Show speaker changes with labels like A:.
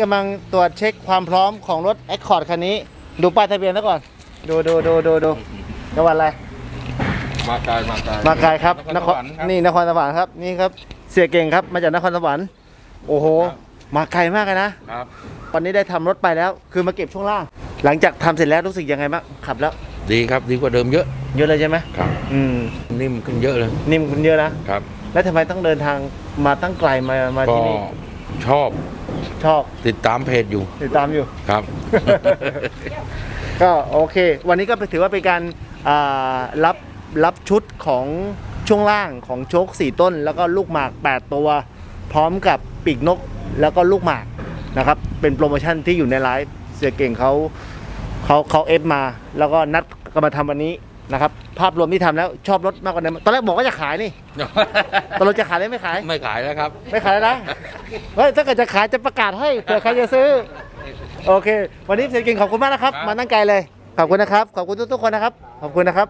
A: กำลังตรวจเช็คความพร้อมของรถ Accord คันนี้ ดูป้ายทะเบียนซะก่อน ดูดูดูดูดูจังหวัดอะไร
B: มาไกลมาไกล
A: มาไกลครับ
B: น
A: น
B: ค
A: ค
B: ร
A: ร
B: สวรรค์ครับ
A: นี่นครสวรรค์ครับนี่ครับ เสียเก่งครับมาจากนครสวรรค์โอ้โห
B: ครับ
A: มาไกลมากเลยนะ
B: ครับ
A: วันนี้ได้ทำรถไปแล้ว คือมาเก็บช่วงล่าง หลังจากทำเสร็จแล้วรู้สึกยังไงบ้างขับแล้ว
B: ดีครับดีกว่าเดิมเยอะ
A: เยอะเลยใช่ไหม
B: ครับ
A: อืม
B: นิ่มขึ้นเยอะเลย
A: นิ่มคุณเยอะนะ
B: ครับ
A: แล้วทำไมต้องเดินทางมาตั้งไกลมามา
B: ก็
A: ที่นี่
B: ชอบ
A: ชอบ
B: ติดตามเพจอยู่
A: ติดตามอยู่
B: ครับ
A: ก็โอเค วันนี้ก็ถือว่าเป็นการอ่ารับรับชุดของช่วงล่างของโชค 4 ต้น แล้วก็ลูกหมาก 8 ตัว พร้อมกับปีกนกแล้วก็ลูกหมากนะครับ เป็นโปรโมชั่นที่อยู่ในไลฟ์เสียเก่งเขาเขาเขาเอฟมา แล้วก็นัดก็มาทำวันนี้ นะครับภาพรวมที่ทำแล้วชอบรถมากกว่าเดิมตอนแรกบอกว่าจะขายนี่ตกลงจะขายหรือไม่ขาย
B: ไม่ขายแล้วครับ
A: ไม่ขายแล้วนะเฮ้ยถ้าเกิดจะขายจะประกาศให้เผื่อใครจะซื้อ โอเค วันนี้เสียเก่งขอบคุณมากนะครับ
B: ครับ
A: มาตั้งไกลเลย ขอบคุณนะครับ ขอบคุณทุกๆคนนะครับ ขอบคุณนะครับ